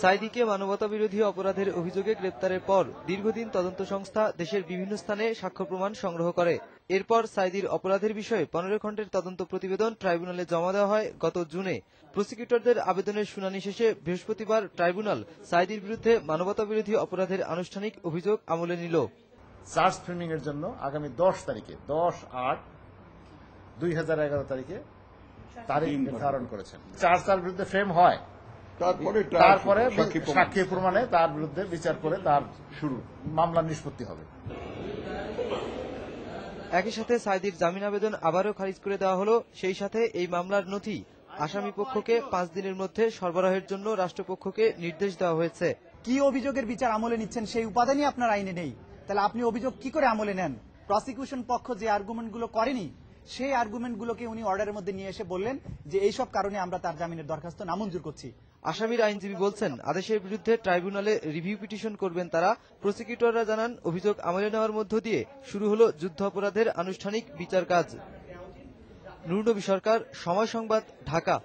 সাইদিকে মানবতা বিরোধী অপরাধের অভিযোগে গ্রেপ্তারের পর দীর্ঘদিন তদন্ত সংস্থা দেশের বিভিন্ন স্থানে সাক্ষ্য প্রমাণ সংগ্রহ করে। এরপর সাইদির অপরাধের বিষয়ে পনেরো খণ্ডের তদন্ত প্রতিবেদন ট্রাইব্যুনালে জমা দেওয়া হয় গত জুনে। প্রসিকিউটরদের আবেদনের শুনানি শেষে বৃহস্পতিবার ট্রাইব্যুনাল সাইদির বিরুদ্ধে মানবতা বিরোধী অপরাধের আনুষ্ঠানিক অভিযোগ আমলে নিল। চার্জ ফ্রেমিং এর জন্য আগামী দশ তারিখে, দশ আট দুই তারিখে তারিখ নির্ধারণ করেছেন। চার্জ তার বিরুদ্ধে ফ্রেম হয়। তারপরে সাক্ষী প্রমাণে। তার বিরুদ্ধে বিচার করে তার শুরু মামলা নিষ্পত্তি হবে। একই সাথে সাইদির জামিন আবেদন আবারও খারিজ করে দেওয়া হলো। সেই সাথে এই মামলার নথি আসামি পক্ষকে পাঁচ দিনের মধ্যে সরবরাহের জন্য রাষ্ট্রপক্ষকে নির্দেশ দেওয়া হয়েছে। কি অভিযোগের বিচার আমলে নিচ্ছেন সেই উপাদানই আপনার আইনে নেই। তাহলে আপনি অভিযোগ কি করে আমলে নেন? প্রসিকিউশন পক্ষ যে আর্গুমেন্টগুলো করেনি সেই আর্গুমেন্টগুলোকে উনি অর্ডারের মধ্যে নিয়ে এসে বললেন যে এইসব কারণে আমরা তার জামিনের দরখাস্ত নামঞ্জুর করছি। আসামির আইনজীবী বলছেন, আদেশের বিরুদ্ধে ট্রাইব্যুনালে রিভিউ পিটিশন করবেন তারা। প্রসিকিউটররা জানান, অভিযোগ আমলে নেওয়ার মধ্য দিয়ে শুরু হলো যুদ্ধ অপরাধের আনুষ্ঠানিক বিচার কাজ। নুরনবী সরকার, সময় সংবাদ, ঢাকা।